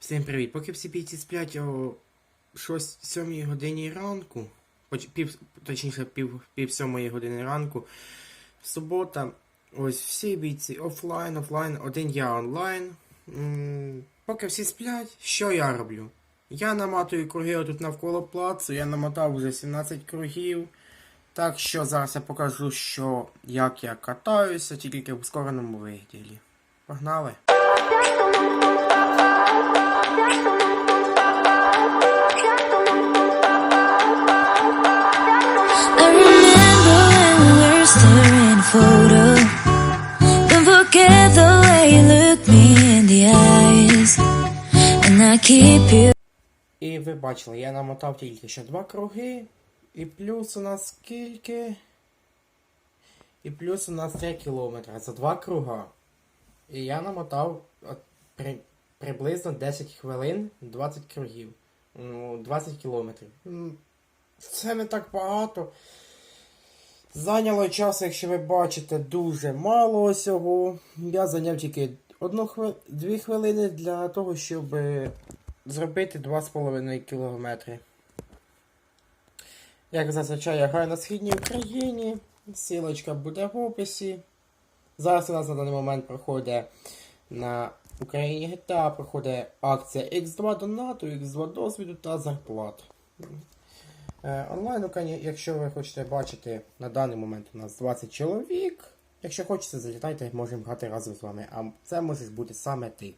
Всім привіт! Поки всі бійці сплять о 6 7 годині ранку, пів, точніше пів, пів 7 години ранку, субота, ось всі бійці офлайн, офлайн, один я онлайн. М, Поки всі сплять, що я роблю? Я наматую круги тут навколо плацу, я намотав вже 17 кругів. Так що зараз я покажу, що, як я катаюся, тільки в ускореному вигляді. Погнали! Photo. Don't forget the way you look me in the eyes, and I keep you. І ви бачили, я намотав тільки що два круги, і плюс у нас скільки. І плюс у нас 3 кілометри за два круга. І я намотав от, при, приблизно 10 хвилин 20 кругів. Ну, 20 кілометрів. Це не так багато. Зайняло часу, якщо ви бачите, дуже мало усього. Я зайняв тільки одну хвили... дві хвилини для того, щоб е, зробити 2,5 кілометри. Як зазвичай я граю на східній Україні. Сілочка буде в описі. Зараз у нас на даний момент проходить на Україні GTA, проходить акція X2 донату, X2 досвіду та зарплат. Е, онлайн, якщо ви хочете бачити, на даний момент у нас 20 чоловік. Якщо хочете, залітайте, можемо грати разом з вами. А це можеш бути саме ти.